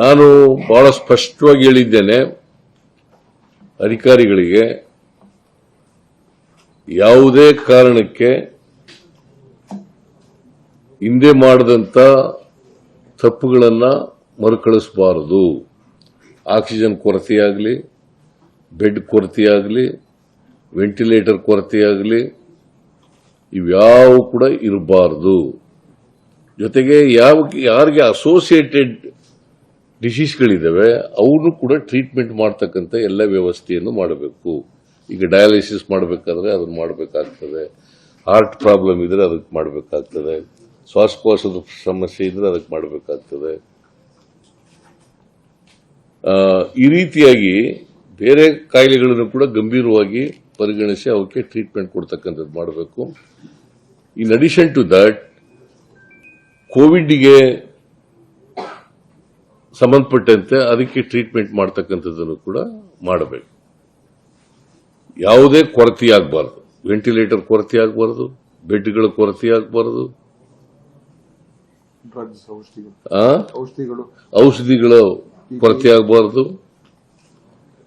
ನಾನು ಬಹಳ ಸ್ಪಷ್ಟವಾಗಿ ಹೇಳಿದ್ದೇನೆ, ಅಧಿಕಾರಿಗಳಿಗೆ ಯಾವುದೇ ಕಾರಣಕ್ಕೆ ಹಿಂದೆ ಮಾಡದಂತ ತಪ್ಪುಗಳನ್ನು ಮರುಕಳಿಸಬಾರದು. ಆಕ್ಸಿಜನ್ ಕೊರತೆಯಾಗಲಿ, ಬೆಡ್ ಕೊರತೆಯಾಗಲಿ, ವೆಂಟಿಲೇಟರ್ ಕೊರತೆಯಾಗಲಿ, ಇವ್ಯಾವೂ ಕೂಡ ಇರಬಾರದು. ಜೊತೆಗೆ ಯಾವ, ಯಾರಿಗೆ ಅಸೋಸಿಯೇಟೆಡ್ ಡಿಸೀಸ್ಗಳಿದ್ದಾವೆ ಅವನು ಕೂಡ ಟ್ರೀಟ್ಮೆಂಟ್ ಮಾಡ್ತಕ್ಕಂಥ ಎಲ್ಲ ವ್ಯವಸ್ಥೆಯನ್ನು ಮಾಡಬೇಕು. ಈಗ ಡಯಾಲಿಸಿಸ್ ಮಾಡಬೇಕಾದ್ರೆ ಅದನ್ನು ಮಾಡಬೇಕಾಗ್ತದೆ. ಹಾರ್ಟ್ ಪ್ರಾಬ್ಲಮ್ ಇದ್ರೆ ಅದಕ್ಕೆ ಮಾಡಬೇಕಾಗ್ತದೆ. ಶ್ವಾಸಕೋಶದ ಸಮಸ್ಯೆ ಇದ್ರೆ ಅದಕ್ಕೆ ಮಾಡಬೇಕಾಗ್ತದೆ. ಈ ರೀತಿಯಾಗಿ ಬೇರೆ ಕಾಯಿಲೆಗಳನ್ನು ಕೂಡ ಗಂಭೀರವಾಗಿ ಪರಿಗಣಿಸಿ ಅವಕ್ಕೆ ಟ್ರೀಟ್ಮೆಂಟ್ ಕೊಡ್ತಕ್ಕಂಥದ್ದು ಮಾಡಬೇಕು. ಇನ್ ಅಡಿಷನ್ ಟು ದಟ್ ಕೋವಿಡ್ಗೆ ಸಂಬಂಧಪಟ್ಟಂತೆ ಅದಕ್ಕೆ ಟ್ರೀಟ್ಮೆಂಟ್ ಮಾಡ್ತಕ್ಕಂಥದ್ದನ್ನು ಕೂಡ ಮಾಡಬೇಕು. ಯಾವುದೇ ಕೊರತೆಯಾಗಬಾರದು ವೆಂಟಿಲೇಟರ್ ಕೊರತೆಯಾಗಬಾರದು ಬೆಡ್ಗಳ ಕೊರತೆಯಾಗಬಾರದು ಡ್ರಗ್ಸ್ ಔಷಧಿಗಳು. ಆ? ಔಷಧಿಗಳು. ಔಷಧಿಗಳ ಕೊರತೆ ಆಗಬಾರದು.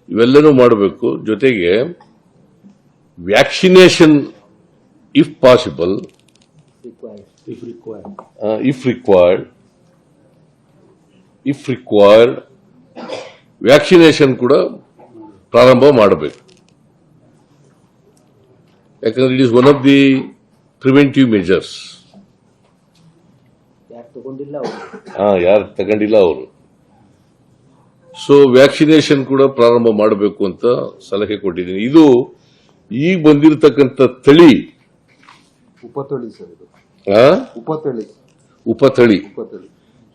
ಇವೆಲ್ಲನೂ ಮಾಡಬೇಕು. ಜೊತೆಗೆ vaccination if possible if required if required vaccination ಕೂಡ ಪ್ರಾರಂಭ ಮಾಡಬೇಕು. ಯಾಕಂದ್ರೆ it is one of the preventive measures ಯಾರು ತಗೊಂಡಿಲ್ಲ ಅವರು? ಹಾ ಯಾರು ತಗೊಂಡಿಲ್ಲ ಅವರು. ಸೊ ವ್ಯಾಕ್ಸಿನೇಷನ್ ಕೂಡ ಪ್ರಾರಂಭ ಮಾಡಬೇಕು ಅಂತ ಸಲಹೆ ಕೊಟ್ಟಿದ್ದೀನಿ. ಇದು ಈಗ ಬಂದಿರತಕ್ಕಂಥ ತಳಿ. ಉಪತಳಿ ಸರ್ ಉಪತಳಿ. ಉಪತಳಿ. ಉಪತಳಿ.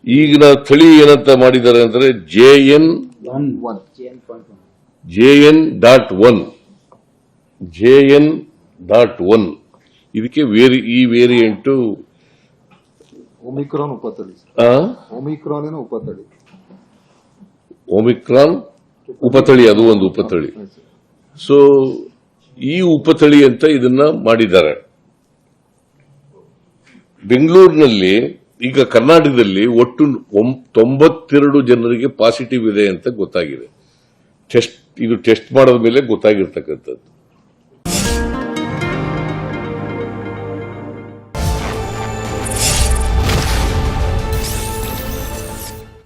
ಈಗಿನ ತಳಿ ಏನಂತ ಮಾಡಿದ್ದಾರೆ ಅಂದ್ರೆ J N J N dot one. J N dot one. ಇದಕ್ಕೆ ವೇರಿ ಈ ವೇರಿಯಂಟು ಒಮಿಕ್ರಾನ್ ಉಪತಳಿ ಒಮಿಕ್ರಾನ್ ಏನೋ ಉಪತಳಿ. ಒಮಿಕ್ರಾನ್ ಉಪತಳಿ ಅದು ಒಂದು ಉಪತಳಿ. ಸೊ ಈ ಉಪತಳಿ ಅಂತ ಇದನ್ನ ಮಾಡಿದ್ದಾರೆ. ಬೆಂಗಳೂರಿನಲ್ಲಿ ಈಗ ಕರ್ನಾಟಕದಲ್ಲಿ ಒಟ್ಟು ತೊಂಬತ್ತೆರಡು ಜನರಿಗೆ ಪಾಸಿಟಿವ್ ಇದೆ ಅಂತ ಗೊತ್ತಾಗಿದೆ. ಟೆಸ್ಟ್ ಇದು ಟೆಸ್ಟ್ ಮಾಡಿದ ಮೇಲೆ ಗೊತ್ತಾಗಿರ್ತಕ್ಕಂಥದ್ದು.